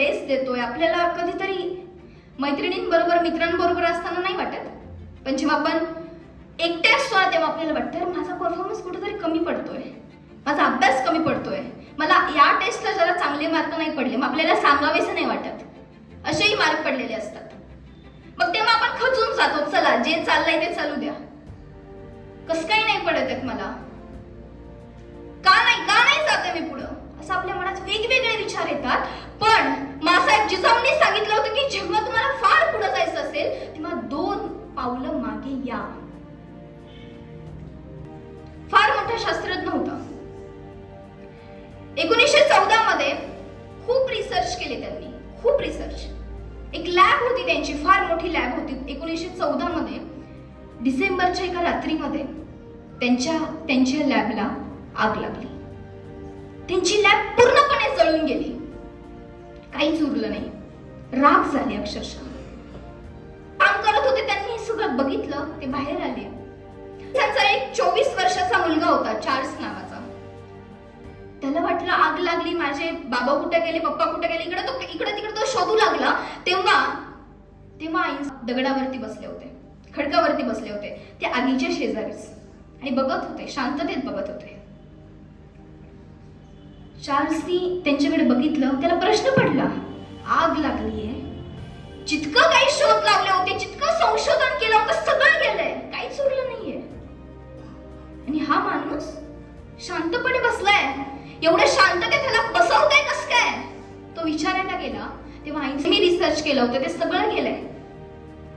Taste देतोय आपल्याला कधीतरी मैत्रिणींबरोबर मित्रांबरोबर असताना नाही वाटत? पण जेव्हा आपण एकटे असतो ना तेव्हा आपल्याला वाटतं "अरे, माझा परफॉर्मन्स कुठेतरी कमी पडतोय. माझा अभ्यास कमी पडतोय. मला या टेस्टला जरा चांगले मार्क नाही पडले. मग आपल्याला सांगावेसे नाही वाटत. असेही मार्क पडलेले असतात. मग तेव्हा आपण खचून जातो चला जे चाललंय ते चालू द्या. कस काही नाही पडत आहेत मला. का नाही का नाही जाते मी पुढं? असं आपल्या मनात वेगवेगळे विचार येतात पण मासाहेब जिजाऊंनी सांगितलं होतं की जेव्हा तुम्हाला फार पुढे जायचं किंवा दोन पावलं मागे या. फार मोठा शास्त्रज्ञ होता. एकोणीसशे चौदा मध्ये खूप रिसर्च केले त्यांनी. खूप रिसर्च एक लॅब होती त्यांची फार मोठी लॅब होती. एकोणीसशे चौदा मध्ये डिसेंबरच्या एका रात्रीमध्ये त्यांच्या त्यांच्या लॅबला आग लागली. त्यांची लॅब पूर्णपणे जळून गेली. काहीच उरलं नाही. राग झाली अक्षरशः. बघितलं ते बाहेर आले. त्याचा एक चोवीस वर्षाचा मुलगा होता चार्ल्स नावाचा. त्याला वाटलं आग लागली माझे बाबा कुठे गेले पप्पा कुठे गेले इकडे तो इकडे तिकडे तो शोधू लागला. तेव्हा तेव्हा आई दगडावरती बसले होते खडकावरती बसले होते ते आगीच्या शेजारीच. आणि बघत होते शांततेत बघत होते. चार्ल्सनी त्यांच्याकडे बघितलं त्याला प्रश्न पडला आग लागलीये. जितकं काही शोध संशोधन होतं सगळं गेलंय. काहीच उरलं नाहीये. आणि हा माणूस शांतपणे बसलाय. एवढं शांततेत त्याला बसवताय कस काय? तो विचारायला गेला तेव्हा आईचं मी रिसर्च केलं होतं ते सगळं गेलंय.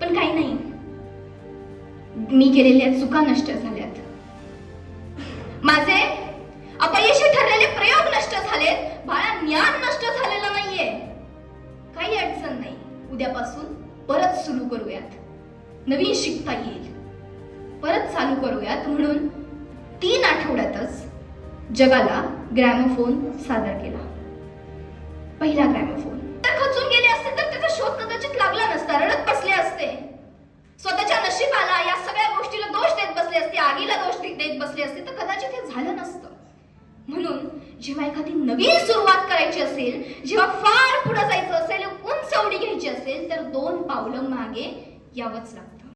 पण काही नाही. मी केलेल्या चुका नष्ट झाल्यात. माझे अपयशी ठरलेले प्रयोग नष्ट झालेत. बाळा ज्ञान नष्ट झालेलं नाहीये. काही अडचण नाही. उद्यापासून परत सुरू करूयात. नवीन शिकता येईल. परत चालू करूयात म्हणून तीन आठवड्यातच जगाला ग्रॅमोफोन सादर केला. पहिला ग्रॅमोफोन. तर खचून गेले असते तर त्याचा शोध कदाचित लागला नसता रडत बसले असते. स्वतःच्या नशिबाला या सगळ्या गोष्टीला दोष देत बसले असते आगीला दोष देत बसले असते तर कदाचित हे झालं नसतं. म्हणून जेव्हा एखादी नवीन सुरुवात करायची असेल जेव्हा फार पुढे जायचं असेल उंच उडी घ्यायची असेल तर दोन पावलं मागे यावंच लागतं.